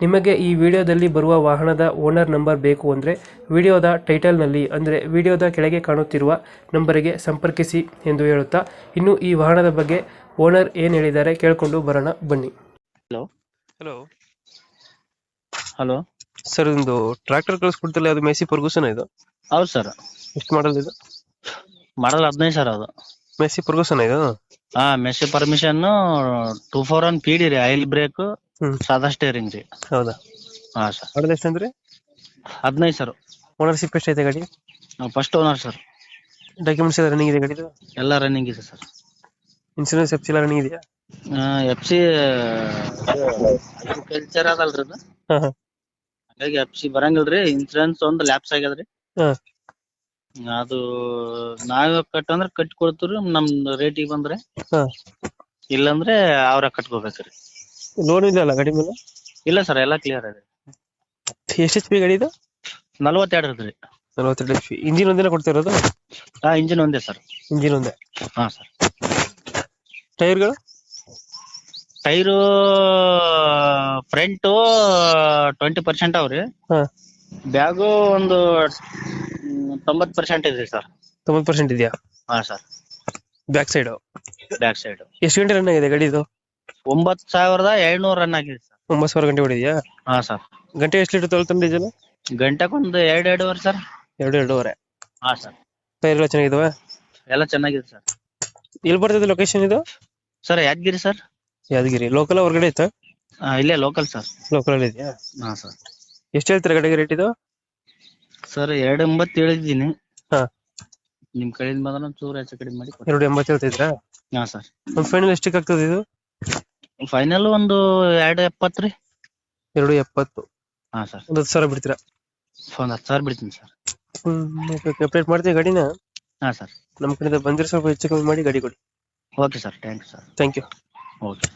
ನಿಮಗೆ ಈ ವಿಡಿಯೋದಲ್ಲಿ ಬರುವ ವಾಹನದ ಓನರ್ ನಂಬರ್ ಬೇಕು ಅಂದರೆ ವಿಡಿಯೋದ ಟೈಟಲ್ನಲ್ಲಿ ಅಂದರೆ ವಿಡಿಯೋದ ಕೆಳಗೆ ಕಾಣುತ್ತಿರುವ ನಂಬರಿಗೆ ಸಂಪರ್ಕಿಸಿ ಎಂದು ಹೇಳುತ್ತಾ ಇನ್ನು ಈ ವಾಹನದ ಬಗ್ಗೆ ಓನರ್ ಏನು ಹೇಳಿದ್ದಾರೆ ಕೇಳಿಕೊಂಡು ಬರೋಣ ಬನ್ನಿ. ಹಲೋ. ಹಲೋ. ಹಲೋ. ಸರ್ ಒಂದು ಟ್ರ್ಯಾಕ್ಟರ್ ಕಳಿಸ್ಕೊಡ್ತಿಲ್ಲ ಅದು ಮೇಸಿ ಪರ್ಗೂಸನ್ ಇದು. ಹೌದು ಸರ್. ಎಷ್ಟು ಮಾಡಲ್ ಇದು? ಮಾಡಲ್ ಹದಿನೈದು ಸರ್ ಅದು. ಮೇಸಿ ಪರ್ಗೂಸನ್ ಇದು? ಹಾ Massey permission two four one P D ರೀ ಆಯಿಲ್ ಬ್ರೇಕ್ ಹ್ಮ್ ಸಾದಾ ಸ್ಟೇರಿಂಗ್ ರೀ. ಹೌದಾ? ಹಾ ಸರ್ ಮಾಡಲ್ ಎಷ್ಟಂದ್ರೆ ಹದಿನೈದು ಸರ್ ಓನರ್ಶಿಪ್ ಎಷ್ಟೈತೆ ಗಾಡಿ? ಫಸ್ಟ್ ಓನರ್ ಸರ್ ಡಾಕ್ಯುಮೆಂಟ್ಸ್ ಎಲ್ಲ ರನ್ನಿಂಗ್ ಇದೆ ಗಾಡಿದು ಎಲ್ಲ ರನ್ನಿಂಗ್ ಇದೆ ಸರ್ ಇನ್ಸೂರೆನ್ಸ್ ಎಫ್ಸಿ ಎಲ್ಲ ರನ್ನಿಂಗ್ ಇದೆಯಾ? ಎಫ್ ಸಿ ಅಗ್ರಿಕಲ್ಚರ್ ಅದಲ್ರಿ ಅದು. ಹಾಂ ಹಾಂ. ಹಾಗಾಗಿ ಎಫ್ ಸಿ ಬರಂಗಿಲ್ರಿ ಇನ್ಸೂರೆನ್ಸ್ ಒಂದು ಲ್ಯಾಪ್ಸ್ ಆಗ್ಯದ್ರಿ ಹಾಂ. ಅದು ನಾವೇ ಕಟ್ ಅಂದ್ರೆ ಕಟ್ಟಿ ಕೊಡ್ತೀವಿ ನಮ್ ರೇಟಿಗೆ ಬಂದ್ರೆ. ಹಾಂ. ಇಲ್ಲಂದ್ರೆ ಅವ್ರ ಕಟ್ಕೋಬೇಕ್ರಿ. ಲೋನ್ ಇಲ್ಲ ಅಲ್ಲ ಗಾಡಿ ಮೇಲೆ? ಇಲ್ಲ ಸರ್ ಎಲ್ಲ ಕ್ಲಿಯರ್ ಇದೆ. ಎಷ್ಟು ಎಚ್ ಪಿ ಗಾಡಿ ಇದು? ನಲ್ವತ್ತೆರಡು ರೀ ನಲವತ್ತೆರಡು ಎಚ್ ಪಿ ಇಂಜಿನ್ ಒಂದಿನ ಕೊಡ್ತಿರೋದು? ಹಾ ಇಂಜಿನ್ ಒಂದೇ ಸರ್. ಇಂಜಿನ್ ಒಂದೇ? ಹಾ ಸರ್. ಟೈರ್ಗಳು? ಟೈರು ಫ್ರಂಟು ಟ್ವೆಂಟಿ ಪರ್ಸೆಂಟ್ ಅವ್ರಿ. ಹಾ. ಬ್ಯಾಗು ಒಂದು ತೊಂಬತ್ ಪರ್ಸೆಂಟ್ ಇದೆ ಸರ್. ತೊಂಬತ್ತು ಪರ್ಸೆಂಟ್ ಇದೆಯಾ? ಹಾ sir. Back side back side ಎಷ್ಟು ಗಂಟೆ ರನ್ ಆಗಿದೆ ಗಾಡಿ ಇದು? ಒಂಬತ್ ಸಾವಿರದ ಏಳ್ನೂರ್ ರನ್ ಆಗಿದೆ ಸರ್ ಒಂಬತ್ತು ಸಾವಿರ ಗಂಟೆ ಹೊಡಿದ್ಯಾ? ಹಾ ಸರ್ ಗಂಟೆ ಎಷ್ಟು ಲೀಟರ್ ತೊಗೊಳ್ತಾನೆ ಡೀಸೆಲ್ ಗಂಟೆಗೊಂದು ಎರಡು ಎರಡೂವರೆ ಸರ್ ಎರಡು ಎರಡೂವರೆ. ಹಾ ಸರ್ ಟೈರ್ಗಳು ಚೆನ್ನಾಗಿದಾವೆ? ಎಲ್ಲ ಚೆನ್ನಾಗಿದೆ ಸರ್ ಎಲ್ಲಿ ಬರ್ತದೆ ಲೊಕೇಶನ್ ಇದು? Sir Yadgir sir Yadgir. Local ಹೊರಗಡೆ ಐತಾ ಇಲ್ಲೇ ಲೋಕಲ್ ಸರ್ ಲೋಕಲ್ ಅಲ್ಲಿ ಇದೆಯಾ? ಹಾ ಸರ್ ಎಷ್ಟು ಹೇಳ್ತಾರೆ ಗಡಿಗೆ ರೇಟ್ ಇದು? ಸರ್ ಎರಡು ಎಂಬತ್ತು ಹೇಳಿದ್ದೀನಿ. ಹಾ. ನಿಮ್ ಕಡೆಯಿಂದ ಬಂದ್ರೆ ಚೂರು ಹೆಚ್ಚು ಕಡಿಮೆ ಮಾಡಿ ಕೊಡಿ ಎರಡು ಎಂಬತ್ತು ಹೇಳ್ತಿದ್ರಾ? ಹಾ ಸರ್ ಒಂದು ಫೈನಲ್ ಎಷ್ಟಕ್ಕೆ ಆಗ್ತದೆ ಇದು? ಫೈನಲ್ ಒಂದು ಎರಡು ಎಪ್ಪತ್ತು ರೀ. ಎರಡು ಎಪ್ಪತ್ತು. ಹಾಂ ಸರ್ ಒಂದು ಹತ್ತು ಸಾವಿರ ಬಿಡ್ತೀರಾ? ಒಂದು ಹತ್ತು ಸಾವಿರ ಬಿಡ್ತೀನಿ ಸರ್ ಹ್ಮ್ ಅಪ್ಡೇಟ್ ಮಾಡ್ತೀವಿ ಗಾಡಿನ? ಹಾಂ ಸರ್ ನಮ್ಮ ಕಡೆಯಿಂದ ಬಂದಿರೋ ಸ್ವಲ್ಪ ಹೆಚ್ಚು ಕಮ್ಮಿ ಮಾಡಿ ಗಾಡಿ ಕೊಡಿ. Okay sir thank you sir thank you okay